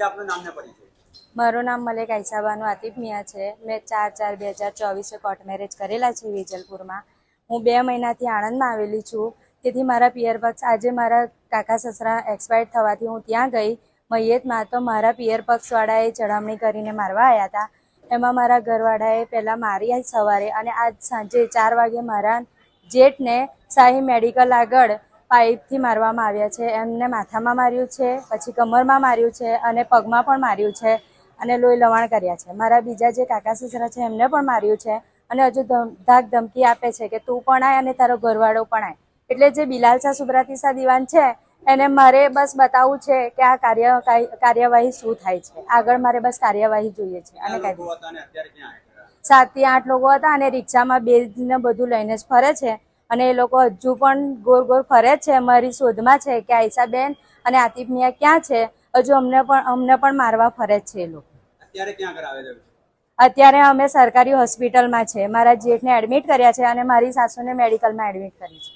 કે આપનું નામ ને પરિચય? મારું નામ મલેક આઈસાબાનું આતિફ મિયા છે. મેં ચાર ચાર બે હજાર ચોવીસે કોર્ટ મેરેજ કરેલા છે વેજલપુરમાં. હું બે મહિનાથી આણંદમાં આવેલી છું. તેથી મારા પિયર પક્ષ આજે મારા કાકા સસરા એક્સપાયર થવાથી હું ત્યાં ગઈ. મૈયતમાં તો મારા પિયર પક્ષવાળાએ ચડામણી કરીને મારવા આવ્યા હતા. એમાં મારા ઘરવાળાએ પહેલાં મારી આજ સવારે અને આજ સાંજે ચાર વાગે મારા જેઠને શાહી મેડિકલ આગળ પાઇપથી મારવામાં આવ્યા છે એમને માથામાં માર્યું છે પછી કમરમાં માર્યું છે અને પગમાં પણ માર્યું છે અને લોહી લવાણ કર્યા છે. મારા બીજા જે કાકા સસરા છે એમને પણ માર્યું છે અને હજુ ધાક ધમકી આપે છે કે તું પણ આય અને તારો ઘરવાળો પણ આય. એટલે જે બિલાલ શાહ સુબ્રાતીસા દિવાન છે એને મારે બસ બતાવવું છે કે આ કાર્ય કાર્યવાહી શું થાય છે. આગળ મારે બસ કાર્યવાહી જોઈએ છે અને ક્યાં કાયદો સાતથી આઠ લોકો હતા અને રિક્ષામાં બે બધું લઈને જ ફરે છે. અને એ લોકો હજુ પણ ગોળ ગોળ ફરે છે મારી શોધમાં છે કે આયશાબેન અને આતિફ મિયા ક્યાં છે? હજુ અમને પણ અમને પણ મારવા ફરે છે એ લોકો. અત્યારે ક્યાં આગળ છે? અત્યારે અમે સરકારી હોસ્પિટલમાં છે. મારા જેઠને એડમિટ કર્યા છે અને મારી સાસુને મેડિકલમાં એડમિટ કરી છે.